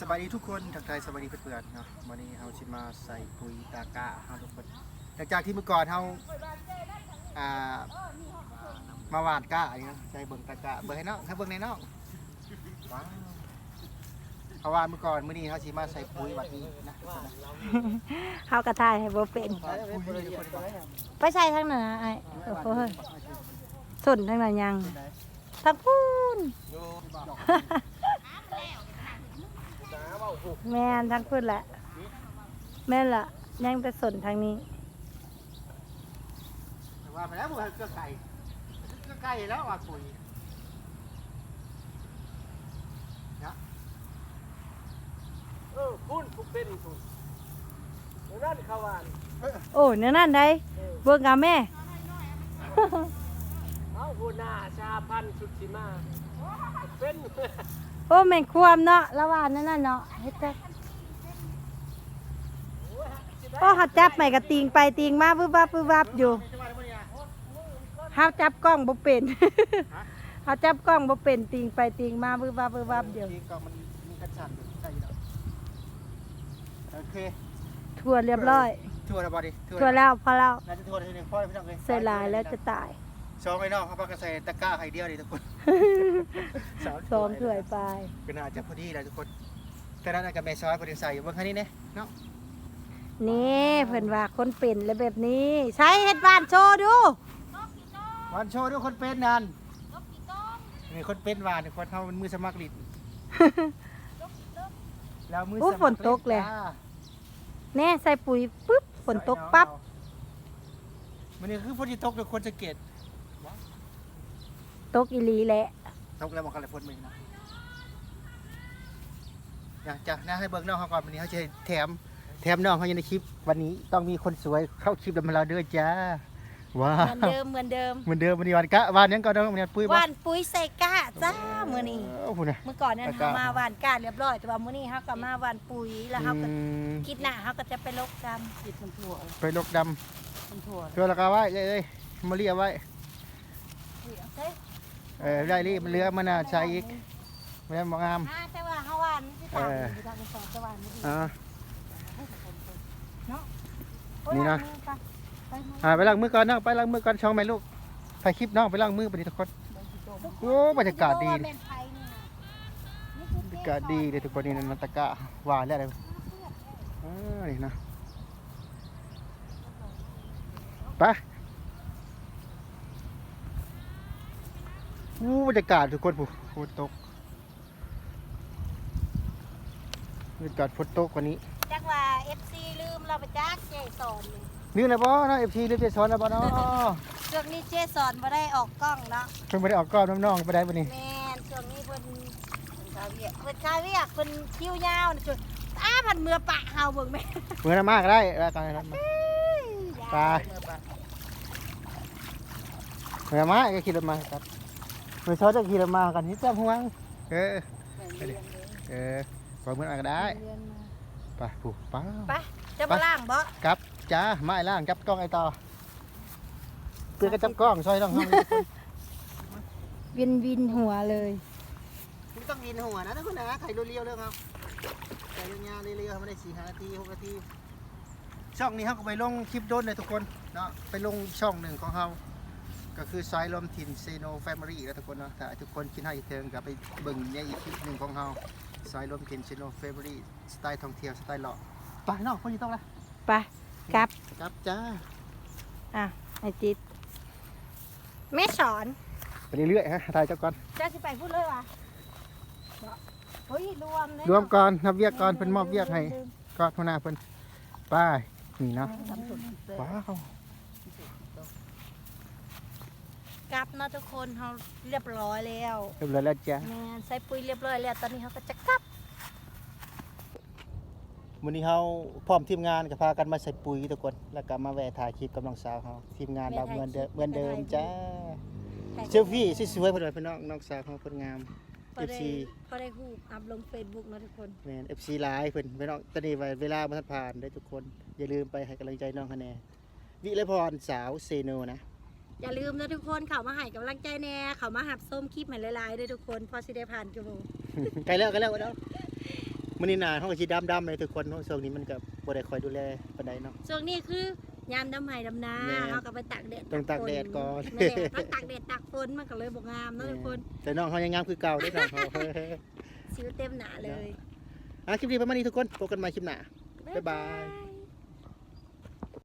สบายดีทุกคนทักทายสบายดีเพื่อนๆเนาะวันนี้เราจะมาใส่ปุ๋ยตากะเฮาทุกคนหลังจากที่เมื่อก่อนเราอ่ามาหวานกะอันนี้นะใส่เบิ่งตากะเบิ่งให้น้องให้เบิ่งในน้องว้าวเพราะว่าเมื่อก่อนมื้อนี้เราสิมาใส่ปุ๋ยแบบนี้นะทุกคนนะเฮากระทายให้บ่เป็น ใส่ปุ๋ยเลยทุกคนนะไปใส่ทางเหนือไอ้โอ้โหส่วนทางนั้นยังทางพูน แม่นทางพูนแหละ แม่นละยังแต่ส่วนทางนี้ แต่ว่าไปแล้วบ่ให้เกลือไก่เกลือไก่แล้วว่าปุ๋ยเออคุณผู้เป็นคุณเดี๋ยวนั่นเขาวานโอ้เนื้อนั่นได้เบิ่งกับแม่ เอาหัวหน้าชาพันธุ์สุดสิมาเป็น โอ้แม่นความเนาะละว่านั่นน่ะเนาะเฮ็ดจักโอ้เฮาจับไม่กระติงไปติงมาบึบวับบึบวับอยู่เฮาจับกล้องบ่เป็นเฮาจับกล้องบ่เป็นติงไปติงมาบึบวับบึบวับอยู่จริงๆก็มันมีกระชันอยู่ใช่แล้วโอเคทั่วเรียบร้อยทั่วแล้วบ่ดิทั่วแล้วพอแล้วน่าจะทั่วทีนึงพ่อพี่น้องเลยใส่ลายแล้วจะตาย สองไอ้น้องเขาพักกันใส่ตะกร้าไข่เดียวดิทุกคนสองถ้วยไปก็น่าจะพอดีเลยทุกคนแต่นั้นกับแม่ซอยพอดีใส่อยู่เบนคันนี้เนี่ยเนาะนี่เพิ่นว่าคนเป็นแล้วแบบนี้ ใช้เฮ็ดบ้านโชว์ดูวันโชว์ด้วยคนเป็นนั่นนี่คนเป็นวานนี่คนเท่ามันมือสมัครลิดแล้วมือสโอ้มัครฝนตกเลยจ้าแน่ใส่ปุ๋ยปุ๊บฝนตกปั๊บมันนี่คือฝนที่ตกโดยคนจะเกต ตกอีหลีแหละตกแล้วมองกันเลยฝนมือนะอยากจะน่าให้เบิร์น้องเขาก่อนวันนี้เขาจะแถม แถมน้องเขาอยู่ในคลิป วันนี้ต้องมีคนสวยเข้าคลิปดำมาเราด้วยจ้าว้าเหมือนเดิมเหมือนเดิมเหมือนเดิมวันนี้วันกะวันนี้ก็ต้องวันนี้ปุ้ยหวานปุ๋ยใส่กะจ้ามื้อนี้โอ้โหนะ เมื่อก่อนนั้นใส่เฮากะมาหวานกะเรียบร้อยแต่ว่ามื้อนี้เฮาก็มาหวานปุ๋ยแล้วเฮาก็อืมคิดหน้าเฮาก็จะไปลกกรรมกินมันถั่วไปลกดมันถั่วำตัวละกาไว้เลยเลยมาเรียไว้ เฮ้ย เออได้รีบมันเหลือมันน่ะใช้อีกไม่ได้มองงาม อ่าแต่ว่าเฮาหวานสิตามเออสิตามไปสอนสวรรค์นี่ดีอ่าโอ้ยนี่นะ ไปมาอ่าไปล้างมือก่อนเนาะไปล้างมือก่อนช่องไหมลูกถ่ายคลิปเนาะไปล้างมือไปดิทุกคน โอ้บรรยากาศดีแม่นไผนี่นะนี่คือบรรยากาศดีเลยทุกคนนี่นันตะกะหวานแล้วอะไรอ่านี่นะไป อู้บรรยากาศทุกคนผู้ฝนตกบรรยากาศฝนตกกว่านี้จักว่า FC ลืมเราไปจักเจสอนนี่นี่แหละบ่เนาะ FT หรือจะสอนแล้วบ่เนาะช่วงนี้เจสอนบ่ได้ออกกล้องเนาะเพิ่นบ่ได้ออกกล้องน้องๆไปได้บ่นี่แม่นช่วงนี้เพิ่นเพิ่นคาเวียกเพิ่นคาเวียกเพิ่นคิ้วยาวนี่จุดอ้าพันเมือปะเฮาเบิ่งแม่เมื่อนั้นมากได้แล้วตอนนั้นมาไป เมื่อมาก็ขี่รถมาครับ เมื่อเช้าจะขี่รถมากันนี่จ้าห่วง เออเออพอเมื่อไหร่ก็ได้ไปผู้ป้าไปจะมาล่างบ่กลับจ้าไม้ล่างจับกล้องไอ้ต่อเพื่อก็จับกล้องซอยต้องห้องวินวินหัวเลยไม่ต้องวินหัวนะทุกคนนะใครเรียวเรื่องเขาใครยาวเรียวๆไม่ได้สี่ห้านาทีหกนาทีช่องนี้เขาก็ไปลงคลิปโดนเลยทุกคนเนาะไปลงช่องหนึ่งของเขา ก็คือสายลมถิ่นเซโนแฟมิลี่แล้วทุกคนเนาะถ้าทุกคนคิดให้เทิงกับไปเบิ่งในอีกคลิปหนึ่งของเขาสายลมถิ่นเซโนแฟมิลี่สไตล์ท่องเที่ยวสไตล์เลาะไปเนาะคนอยู่ต้องละไปกลับครับจ้าอะไอ้จิตแม่สอนไปเรื่อยๆฮะถ่ายเจ้าก่อนเจ้าสิไปพูดเลยวะเฮ้ยรวมเลยรวมก่อนนับเวียกก่อนเพิ่นมอบเวียกให้ก็หัวหน้าเพิ่นไป้ายนี่เนาะว้าว กลับเนาะทุกคนเขาเรียบร้อยแล้วเรียบร้อยแล้วจ้าแม่นใส่ปุ๋ยเรียบร้อยแล้ว ตอนนี้เขาก็จะกลับวันนี้เราพร้อมทีมงานก็พากันมาใส่ปุ๋ยทุกคน แล้วก็มาแวะถ่ายคลิปกับน้องสาวเขาทีมงานเราเหมือนเดิมเหมือนเดิมจ้าเซลฟี่สวยๆเพิ่นว่าพี่น้องน้องสาวเขาเพิ่นงาม พอได้ FC พอได้ฮูปอัพลงเฟซบุ๊กเนาะทุกคน แม่น FC หลายเพิ่นพี่น้องตอนนี้ไว้เวลาบ่ทันผ่านได้อทุกคน อย่าลืมไปให้กำลังใจน้องคะแนนวิไลพรสาวเซโนนะ อย่าลืมนะทุกคนเขามาให้กำลังใจแน่เขามาหับส้มคลิปใหม่หลายๆด้วยทุกคนพอสิได้ผ่านกันโมไกลแล้วไกลแล้วเนาะมื้อนี้หน้าเขาก็สิดำๆเลยทุกคนเนาะช่วงนี้มันก็บ่ได้คอยดูแลปานใดเนาะช่วงนี้คือยามดำไห้ดำนาแม่เฮาก็ไปตากแดดต้องตากแดดก่อนนั่นแหละถ้าตากแดดตากฝนมันก็เลยบ่งามเนาะทุกคน แต่น้องเขายังงามคือเก่าเด้อน้องเขาสิวเต็มหนาเลยอะคลิปนี้ประมาณนี้ทุกคนพบกันใหม่คลิปหน้าบ๊ายบายย